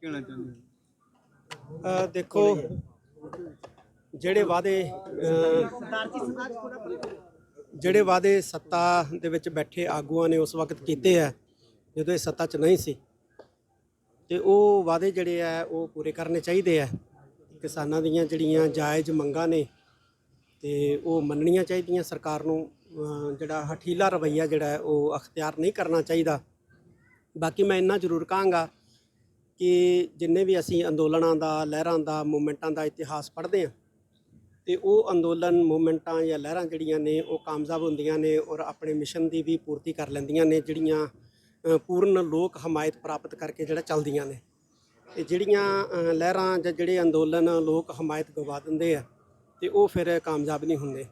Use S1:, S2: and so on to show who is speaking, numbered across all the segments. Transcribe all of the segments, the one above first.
S1: ਕੀ ਕਹਿਣਾ ਚਾਹੁੰਦੇ ਹੋ?
S2: ਅ, ਦੇਖੋ ਜਿਹੜੇ ਵਾਅਦੇ ਅ, ਜਿਹੜੇ ਵਾਅਦੇ ਸੱਤਾ ਦੇ ਵਿੱਚ ਬੈਠੇ ਆਗੂਆਂ ਨੇ ਉਸ ਵਕਤ ਕੀਤੇ ਆ ਜਦੋਂ ਇਹ ਸੱਤਾ 'ਚ ਨਹੀਂ ਸੀ ਤੇ ਉਹ ਵਾਅਦੇ ਜਿਹੜੇ ਆ ਉਹ ਪੂਰੇ ਕਰਨੇ ਚਾਹੀਦੇ ਆ। ਕਿਸਾਨਾਂ ਦੀਆਂ ਜਿਹੜੀਆਂ ਜਾਇਜ਼ ਮੰਗਾਂ ਨੇ ਤੇ ਉਹ ਮੰਨਣੀਆਂ ਚਾਹੀਦੀਆਂ ਸਰਕਾਰ ਨੂੰ ਅ, ਜਿਹੜਾ ਹਠੀਲਾ ਰਵੱਈਆ ਜਿਹੜਾ ਹੈ ਉਹ ਅਖਤਿਆਰ ਨਹੀਂ ਕਰਨਾ ਚਾਹੀਦਾ। ਬਾਕੀ ਮੈਂ ਇੰਨਾ ਜ਼ਰੂਰ ਕਹਾਂਗਾ ਕਿ ਜਿੰਨੇ ਵੀ ਅਸੀਂ ਅੰਦੋਲਨਾਂ ਦਾ, ਲਹਿਰਾਂ ਦਾ, ਮੂਵਮੈਂਟਾਂ ਦਾ ਇਤਿਹਾਸ ਪੜ੍ਹਦੇ ਹਾਂ, ਤੇ ਉਹ ਅੰਦੋਲਨ, ਮੂਵਮੈਂਟਾਂ ਜਾਂ ਲਹਿਰਾਂ ਜਿਹੜੀਆਂ ਨੇ, ਉਹ ਕਾਮਯਾਬ ਹੁੰਦੀਆਂ ਨੇ ਔਰ ਆਪਣੇ ਮਿਸ਼ਨ ਦੀ ਵੀ ਪੂਰਤੀ ਕਰ ਲੈਂਦੀਆਂ ਨੇ, ਜਿਹੜੀਆਂ ਪੂਰਨ ਲੋਕ ਹਮਾਇਤ ਪ੍ਰਾਪਤ ਕਰਕੇ ਜਿਹੜਾ ਚੱਲਦੀਆਂ ਨੇ। ਤੇ ਜਿਹੜੀਆਂ ਲਹਿਰਾਂ ਜਾਂ ਜਿਹੜੇ ਅੰਦੋਲਨ ਲੋਕ ਹਮਾਇਤ ਗਵਾ ਦਿੰਦੇ ਆ, ਤੇ ਉਹ ਫਿਰ ਕਾਮਯਾਬ ਨਹੀਂ ਹੁੰਦੇ।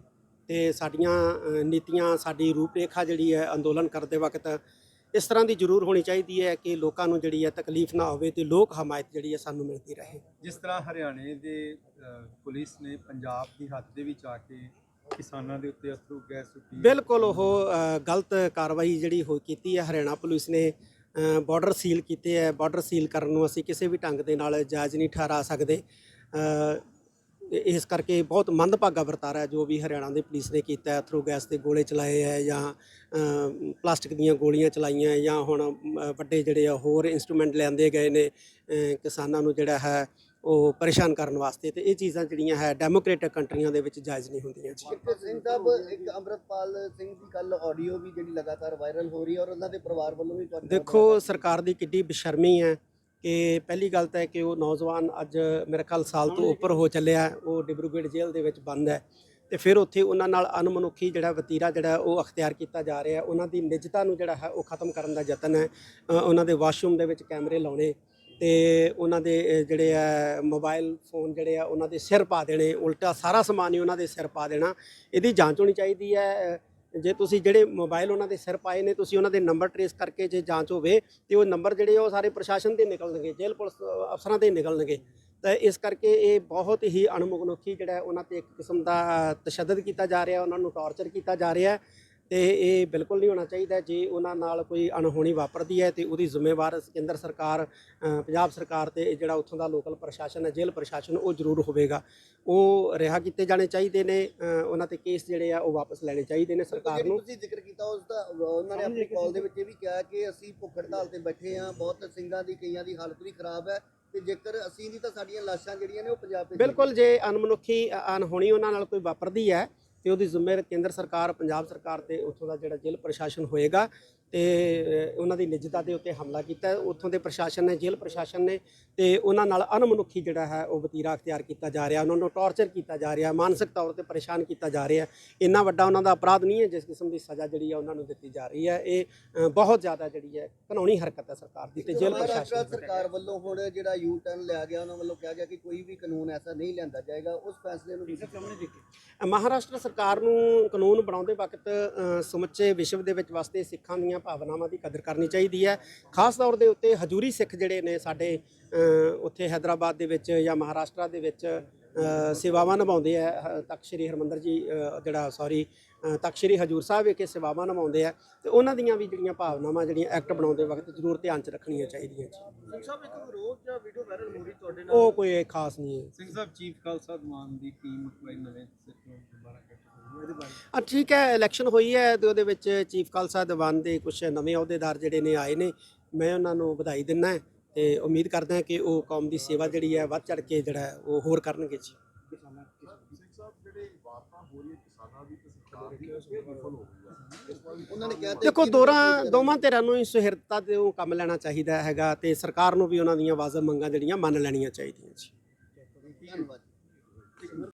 S2: ਤੇ ਸਾਡੀਆਂ ਨੀਤੀਆਂ, ਸਾਡੀ ਰੂਪਰੇਖਾ ਜਿਹੜੀ ਹੈ ਅੰਦੋਲਨ ਕਰਦੇ ਵਕਤ ਇਸ ਤਰ੍ਹਾਂ ਦੀ ਜ਼ਰੂਰ ਹੋਣੀ ਚਾਹੀਦੀ ਹੈ ਕਿ ਲੋਕਾਂ ਨੂੰ ਜਿਹੜੀ ਹੈ ਤਕਲੀਫ ਨਾ ਹੋਵੇ ਤੇ ਲੋਕ ਹਮਾਇਤ ਜਿਹੜੀ ਹੈ ਸਾਨੂੰ ਮਿਲਦੀ ਰਹੇ।
S1: ਜਿਸ ਤਰ੍ਹਾਂ ਹਰਿਆਣੇ ਦੇ ਪੁਲਿਸ ਨੇ ਪੰਜਾਬ ਦੀ ਹੱਦ ਦੇ ਵਿੱਚ ਆ ਕੇ ਕਿਸਾਨਾਂ ਦੇ ਉੱਤੇ ਅਥਰੂ ਗੈਸ ਸੁੱਟੀ।
S2: ਬਿਲਕੁਲ ਉਹ ਗਲਤ ਕਾਰਵਾਈ ਜਿਹੜੀ ਹੋ ਕੀਤੀ ਹੈ ਹਰਿਆਣਾ ਪੁਲਿਸ ਨੇ ਬਾਰਡਰ ਸੀਲ ਕੀਤੇ ਹੈ। ਬਾਰਡਰ ਸੀਲ ਕਰਨ ਨੂੰ ਅਸੀਂ ਕਿਸੇ ਵੀ ਢੰਗ ਦੇ ਨਾਲ ਜਾਇਜ਼ ਨਹੀਂ ਠਹਿਰਾ ਸਕਦੇ। ਇਸ ਕਰਕੇ ਬਹੁਤ ਮੰਦਭਾਗਾ ਵਰਤਾਰਾ ਹੈ ਜੋ ਵੀ ਹਰਿਆਣਾ ਦੀ ਪੁਲਿਸ ਨੇ ਕੀਤਾ ਹੈ ਥਰੂ ਗੈਸ ਦੇ ਗੋਲੇ ਚਲਾਏ ਹੈ ਜਾਂ ਪਲਾਸਟਿਕ ਦੀਆਂ ਗੋਲੀਆਂ ਚਲਾਈਆਂ ਹੈ ਜਾਂ ਹੁਣ ਵੱਡੇ ਜਿਹੜੇ ਆ ਹੋਰ ਇਨਸਟਰੂਮੈਂਟ ਲਿਆਂਦੇ ਗਏ ਨੇ ਕਿਸਾਨਾਂ ਨੂੰ ਜਿਹੜਾ ਹੈ ਉਹ ਪਰੇਸ਼ਾਨ ਕਰਨ ਵਾਸਤੇ ਤੇ ਇਹ ਚੀਜ਼ਾਂ ਜਿਹੜੀਆਂ ਹੈ ਡੈਮੋਕ੍ਰੇਟਿਕ ਕੰਟਰੀਆਂ ਦੇ ਵਿੱਚ ਜਾਇਜ਼ ਨਹੀਂ ਹੁੰਦੀਆਂ ਜੀ।
S3: ਸਿੰਘ ਸਾਹਿਬ ਇੱਕ ਅੰਮ੍ਰਿਤਪਾਲ ਸਿੰਘ ਦੀ ਕੱਲ ਆਡੀਓ ਵੀ ਜਿਹੜੀ ਲਗਾਤਾਰ ਵਾਇਰਲ ਹੋ ਰਹੀ ਹੈ ਔਰ ਉਹਨਾਂ ਦੇ ਪਰਿਵਾਰ ਵੱਲੋਂ ਵੀ
S2: ਦੇਖੋ ਸਰਕਾਰ ਦੀ ਕਿੱਡੀ ਬੇਸ਼ਰਮੀ ਹੈ। ਕਿ ਪਹਿਲੀ ਗੱਲ ਤਾਂ ਹੈ ਕਿ ਉਹ ਨੌਜਵਾਨ ਅੱਜ ਮੇਰੇ ਖਿਆਲ ਸਾਲ ਤੋਂ ਉੱਪਰ ਹੋ ਚੱਲਿਆ ਉਹ ਡਿਬਰੂਗੜ੍ਹ ਜੇਲ੍ਹ ਦੇ ਵਿੱਚ ਬੰਦ ਹੈ ਤੇ ਫਿਰ ਉੱਥੇ ਉਹਨਾਂ ਨਾਲ ਅਨਮਨੁੱਖੀ ਜਿਹੜਾ ਵਤੀਰਾ ਜਿਹੜਾ ਉਹ ਅਖਤਿਆਰ ਕੀਤਾ ਜਾ ਰਿਹਾ ਉਹਨਾਂ ਦੀ ਨਿੱਜਤਾ ਨੂੰ ਜਿਹੜਾ ਹੈ, ਉਹ ਖਤਮ ਕਰਨ ਦਾ ਯਤਨ ਹੈ। ਉਹਨਾਂ ਦੇ ਵਾਸ਼ਰੂਮ ਦੇ ਵਿੱਚ ਕੈਮਰੇ ਲਾਉਣੇ ਤੇ ਉਹਨਾਂ ਦੇ ਜਿਹੜੇ ਆ ਮੋਬਾਈਲ ਫੋਨ ਜਿਹੜੇ ਆ, ਉਹਨਾਂ ਦੇ ਸਿਰ ਪਾ ਦੇਣੇ, ਉਲਟਾ ਸਾਰਾ ਸਮਾਨ ਹੀ ਉਹਨਾਂ ਦੇ ਸਿਰ ਪਾ ਦੇਣਾ। ਇਹਦੀ ਜਾਂਚ ਹੋਣੀ ਚਾਹੀਦੀ ਹੈ। ਜੇ ਤੁਸੀਂ ਜਿਹੜੇ ਮੋਬਾਈਲ ਉਹਨਾਂ ਦੇ ਸਿਰ ਪਾਏ ਨੇ, ਤੁਸੀਂ ਉਹਨਾਂ ਦੇ ਨੰਬਰ ਟਰੇਸ ਕਰਕੇ ਜੇ ਜਾਂਚ ਹੋਵੇ ਤੇ ਉਹ ਨੰਬਰ ਜਿਹੜੇ ਉਹ ਸਾਰੇ ਪ੍ਰਸ਼ਾਸਨ ਦੇ ਨਿਕਲਣਗੇ, ਜੇਲ੍ਹ ਪੁਲਿਸ ਅਫਸਰਾਂ ਦੇ ਨਿਕਲਣਗੇ। ਤਾਂ ਇਸ ਕਰਕੇ ਇਹ ਬਹੁਤ ਹੀ ਅਣਮਨੁੱਖੀ ਜਿਹੜਾ ਉਹਨਾਂ ਤੇ ਇੱਕ ਕਿਸਮ ਦਾ ਤਸ਼ੱਦਦ ਕੀਤਾ ਜਾ ਰਿਹਾ, ਉਹਨਾਂ ਨੂੰ ਟਾਰਚਰ ਕੀਤਾ ਜਾ ਰਿਹਾ। ਤੇ ਇਹ ਬਿਲਕੁਲ ਨਹੀਂ ਹੋਣਾ ਚਾਹੀਦਾ ਜੇ ਉਹਨਾਂ ਨਾਲ ਕੋਈ ਅਣਹੋਣੀ ਵਾਪਰਦੀ ਹੈ ਤੇ ਉਹਦੀ ਜ਼ਿੰਮੇਵਾਰ ਕੇਂਦਰ ਸਰਕਾਰ ਪੰਜਾਬ ਸਰਕਾਰ ਤੇ ਜਿਹੜਾ ਉੱਥੋਂ ਦਾ ਲੋਕਲ ਪ੍ਰਸ਼ਾਸਨ ਹੈ ਜੇਲ੍ਹ ਪ੍ਰਸ਼ਾਸਨ ਉਹ ਜ਼ਰੂਰ ਹੋਵੇਗਾ। ਉਹ ਰਿਹਾ ਕੀਤੇ ਜਾਣੇ ਚਾਹੀਦੇ ਨੇ ਉਹਨਾਂ ਤੇ ਕੇਸ ਜਿਹੜੇ ਆ ਉਹ ਵਾਪਸ ਲੈਣੇ ਚਾਹੀਦੇ ਨੇ ਸਰਕਾਰ ਨੂੰ।
S3: ਤੁਸੀਂ ਜ਼ਿਕਰ ਕੀਤਾ ਉਸ ਦਾ ਉਹਨਾਂ ਨੇ ਆਪਣੀ ਕਾਲ ਦੇ ਵਿੱਚ ਇਹ ਵੀ ਕਿਹਾ ਕਿ ਅਸੀਂ ਭੁੱਖ ਹੜਤਾਲ ਤੇ ਬੈਠੇ ਹਾਂ ਬਹੁਤ ਸਿੰਘਾਂ ਦੀ ਕਈਆਂ ਦੀ ਹਾਲਤ ਵੀ ਖਰਾਬ ਹੈ ਤੇ ਜੇਕਰ ਅਸੀਂ ਨਹੀਂ ਤਾਂ ਸਾਡੀਆਂ ਲਾਸ਼ਾਂ ਜਿਹੜੀਆਂ ਨੇ ਉਹ ਪੰਜਾਬ ਵਿੱਚ
S2: ਬਿਲਕੁਲ ਜੇ ਅਨਮਨੁੱਖੀ ਅ- ਅਣਹੋਣੀ ਉਹਨਾਂ ਨਾਲ ਕੋਈ ਵਾਪਰਦੀ ਹੈ ਤੇ ਉਹਦੀ ਜ਼ਿੰਮੇਵਾਰ ਕੇਂਦਰ ਸਰਕਾਰ ਪੰਜਾਬ ਸਰਕਾਰ ਤੇ ਉੱਥੋਂ ਦਾ ਜਿਹੜਾ ਜ਼ਿਲ੍ਹਾ ਪ੍ਰਸ਼ਾਸਨ ਹੋਏਗਾ। ਤੇ ਉਹਨਾਂ ਦੀ ਨਿੱਜਤਾ ਦੇ ਉੱਤੇ ਹਮਲਾ ਕੀਤਾ। ਉੱਥੋਂ ਦੇ ਪ੍ਰਸ਼ਾਸਨ ਨੇ ਜੇਲ੍ਹ ਪ੍ਰਸ਼ਾਸਨ ਨੇ ਤੇ ਉਹਨਾਂ ਨਾਲ ਅਨਮਨੁੱਖੀ ਜਿਹੜਾ ਹੈ ਉਹ ਵਤੀਰਾ ਅਖਤਿਆਰ ਕੀਤਾ ਜਾ ਰਿਹਾ ਉਹਨਾਂ ਨੂੰ ਟੌਰਚਰ ਕੀਤਾ ਜਾ ਰਿਹਾ ਮਾਨਸਿਕ ਤੌਰ ਤੇ ਪਰੇਸ਼ਾਨ ਕੀਤਾ ਜਾ ਰਿਹਾ ਇੰਨਾ ਵੱਡਾ ਉਹਨਾਂ ਦਾ ਅਪਰਾਧ ਨਹੀਂ ਹੈ ਜਿਸ ਕਿਸਮ ਦੀ ਸਜ਼ਾ ਜਿਹੜੀ ਹੈ ਉਹਨਾਂ ਨੂੰ ਦਿੱਤੀ ਜਾ ਰਹੀ ਹੈ ਇਹ ਬਹੁਤ ਜ਼ਿਆਦਾ ਜਿਹੜੀ ਹੈ ਕਾਨੂੰਨੀ ਹਰਕਤ ਹੈ ਸਰਕਾਰ ਦੀ ਤੇ ਜੇਲ੍ਹ ਪ੍ਰਸ਼ਾਸਨ ਦੀ।
S3: ਸਰਕਾਰ ਵੱਲੋਂ ਹੁਣ ਜਿਹੜਾ ਯੂ ਟਰਨ ਲਿਆ ਗਿਆ ਉਹਨਾਂ ਵੱਲੋਂ ਕਿਹਾ ਗਿਆ ਕਿ ਕੋਈ ਵੀ ਕਾਨੂੰਨ ਐਸਾ ਨਹੀਂ ਲਿਆਂਦਾ ਜਾਏਗਾ ਉਸ ਫੈਸਲੇ ਨੂੰ ਤੁਸੀਂ ਦੇਖਦੇ ਹੋ?
S2: ਮਹਾਰਾਸ਼ਟਰ ਸਰਕਾਰ ਨੂੰ ਕਾਨੂੰਨ ਬਣਾਉਂਦੇ ਵਕਤ ਸਮੁੱਚੇ ਵਿਸ਼ਵ ਦੇ ਵਿੱਚ ਵਸਦੇ ਸਿੱਖਾਂ ਦੀਆਂ ਭਾਵਨਾਵਾਂ ਦੀ ਕਦਰ ਕਰਨੀ ਚਾਹੀਦੀ ਹੈ। ਖਾਸ ਤੌਰ ਦੇ ਉੱਤੇ ਹਜੂਰੀ ਸਿੱਖ ਜਿਹੜੇ ਨੇ ਸਾਡੇ ਉੱਥੇ ਹੈਦਰਾਬਾਦ ਦੇ ਵਿੱਚ ਜਾਂ ਮਹਾਰਾਸ਼ਟਰ ਦੇ ਵਿੱਚ ਸੇਵਾਵਾਂ ਨਿਭਾਉਂਦੇ ਆ। ਹ- ਤਖਤ ਸ੍ਰੀ ਹਰਮੰਦਰ ਜੀ ਜਿਹੜਾ ਸੌਰੀ ਤਖਤ ਸ੍ਰੀ ਹਜੂਰ ਸਾਹਿਬ ਵਿਖੇ ਸੇਵਾਵਾਂ ਨਿਭਾਉਂਦੇ ਆ। ਤੇ ਉਹਨਾਂ ਦੀਆਂ ਵੀ ਜਿਹੜੀਆਂ ਭਾਵਨਾਵਾਂ ਜਿਹੜੀਆਂ ਐਕਟ ਬਣਾਉਂਦੇ ਵਕਤ ਜ਼ਰੂਰ ਧਿਆਨ 'ਚ ਰੱਖਣੀਆਂ ਚਾਹੀਦੀਆਂ ਜੀ।
S3: ਸਿੰਘ ਸਾਹਿਬ ਇੱਕ ਵਿਰੋਧ ਜਾਂ ਵੀਡੀਓ ਵਾਇਰਲ ਹੋ ਰਹੀ ਤੁਹਾਡੇ
S2: ਉਹ ਕੋਈ ਖਾਸ ਨਹੀਂ ਹੈ।
S1: ਸਿੰਘ ਸਾਹਿਬ ਚੀਫ ਖਾਲਸਾ ਦੀ ਟੀਮ ਕੋਈ ਨਵੇਂ ਸਿਰ ਤੋਂ ਦੁਬਾਰਾ ਗਠਨ ਹੋਈ ਇਹਦੇ ਬਾਰੇ
S2: ਆ ਠੀਕ ਹੈ ਇਲੈਕਸ਼ਨ ਹੋਈ ਹੈ ਤੇ ਉਹਦੇ ਵਿੱਚ ਚੀਫ ਖਾਲਸਾ ਦੀਵਾਨ ਦੇ ਕੁਝ ਨਵੇਂ ਅਹੁਦੇਦਾਰ ਜਿਹੜੇ ਨੇ ਆਏ ਨੇ। ਮੈਂ ਉਹਨਾਂ ਨੂੰ ਵਧਾਈ ਦਿੰਦਾ ਹੈ ਤੇ ਉਮੀਦ ਕਰਦਾ ਹਾਂ ਕਿ ਉਹ ਕੌਮ ਦੀ ਸੇਵਾ ਜਿਹੜੀ ਹੈ ਵੱਧ ਚੜ ਕੇ ਜਿਹੜਾ ਉਹ ਹੋਰ ਕਰਨਗੇ ਜੀ। ਦੇਖੋ ਦੋਰਾਂ ਦੋਵਾਂ ਧਿਰਾਂ ਨੂੰ ਹੀ ਸੁਹਿਰਦਤਾ ਦੇ ਉਹ ਕੰਮ ਲੈਣਾ ਚਾਹੀਦਾ ਹੈਗਾ ਤੇ ਸਰਕਾਰ ਨੂੰ ਵੀ ਉਹਨਾਂ ਦੀਆਂ ਵਾਜਬ ਮੰਗਾਂ ਜਿਹੜੀਆਂ ਮੰਨ ਲੈਣੀਆਂ ਚਾਹੀਦੀਆਂ ਜੀ।
S3: ਧੰਨਵਾਦ।